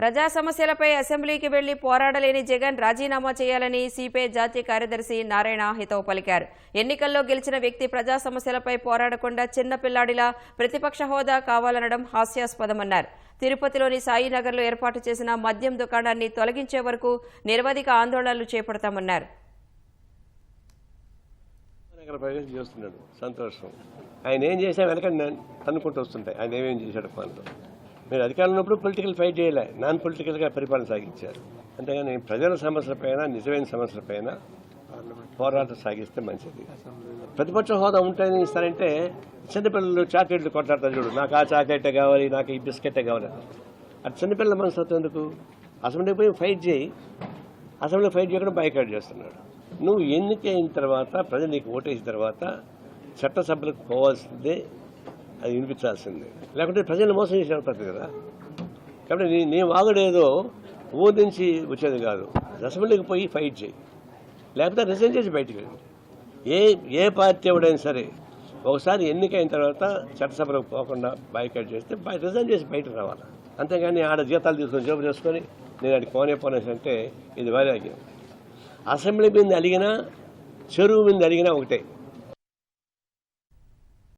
ప్రజా సమస్యలపై అసెంబ్లీకి వెళ్ళి పోరాడలేని జగన్ రాజీనామా చేయాలని సిపిఐ జాతీయ కార్యదర్శి నారాయణ హితవు పలికారు. ఎన్నికల్లో గెలిచిన వ్యక్తి ప్రజా సమస్యలపై పోరాడకుండా చిన్నపిల్లాడిలా ప్రతిపక్ష హోదా కావాలనడం హాస్యాస్పదమన్నారు. తిరుపతిలోని సాయినగర్లో ఏర్పాటు చేసిన మద్యం దుకాణాన్ని తొలగించే వరకు నిరవధిక ఆందోళనలు చేపడతామన్నారు. చేస్తున్నాడు సంతోషం. ఆయన ఏం చేసినా వెనక అనుకుంటూ వస్తుంటాయి. ఆయన ఏమేం చేశాడు పనులు మీరు అధికారంలో ఉన్నప్పుడు పొలిటికల్ ఫైట్ చేయలే. నాన్ పొలిటికల్గా పరిపాలన సాగించారు. అంతేగాని ప్రజల సమస్యలపైన నిజమైన సమస్యలపైన పోరాటం సాగిస్తే మంచిది. ప్రతిపక్ష హోదా ఉంటాయని ఇస్తారంటే చిన్నపిల్లలు చాక్లెట్లు కొట్లాడతారు చూడు. నాకు ఆ చాక్లెటే కావాలి నాకు ఈ బిస్కెటే కావాలి అది చిన్నపిల్లల మనస్తత్వం ఎందుకు? అసెంబ్లీకి పోయి ఫైట్ చేయి. అసెంబ్లీ ఫైట్ చేయకుండా బైకాట్ చేస్తున్నాడు. నువ్వు ఎన్నికైన తర్వాత ప్రజలు నీకు ఓటేసిన తర్వాత చట్టసభలకు పోవాల్సిందే అది వినిపించాల్సిందే. లేకుంటే ప్రజలు మోసం చేసి అవుతుంది కదా. కాబట్టి నీ నీ వాగుడేదో ఊదించి నుంచి వచ్చేది కాదు. అసెంబ్లీకి పోయి ఫైట్ చేయి. లేకపోతే రిజైన్ చేసి బయటికి వెళ్ళి. ఏ ఏ పార్టీ ఎవడైనా సరే ఒకసారి ఎన్నికైన తర్వాత చట్టసభలకు పోకుండా బైకట్ చేస్తే రిజైన్ చేసి బయటకు రావాలి. అంతేగాని ఆడ జీతాలు తీసుకొని జోబు చేసుకొని నేను అడిగి పోనే పోనేసి అంటే ఇది వైరాగ్యం. అసెంబ్లీ మీద అడిగినా చెరువు మీద అడిగినా ఒకటే.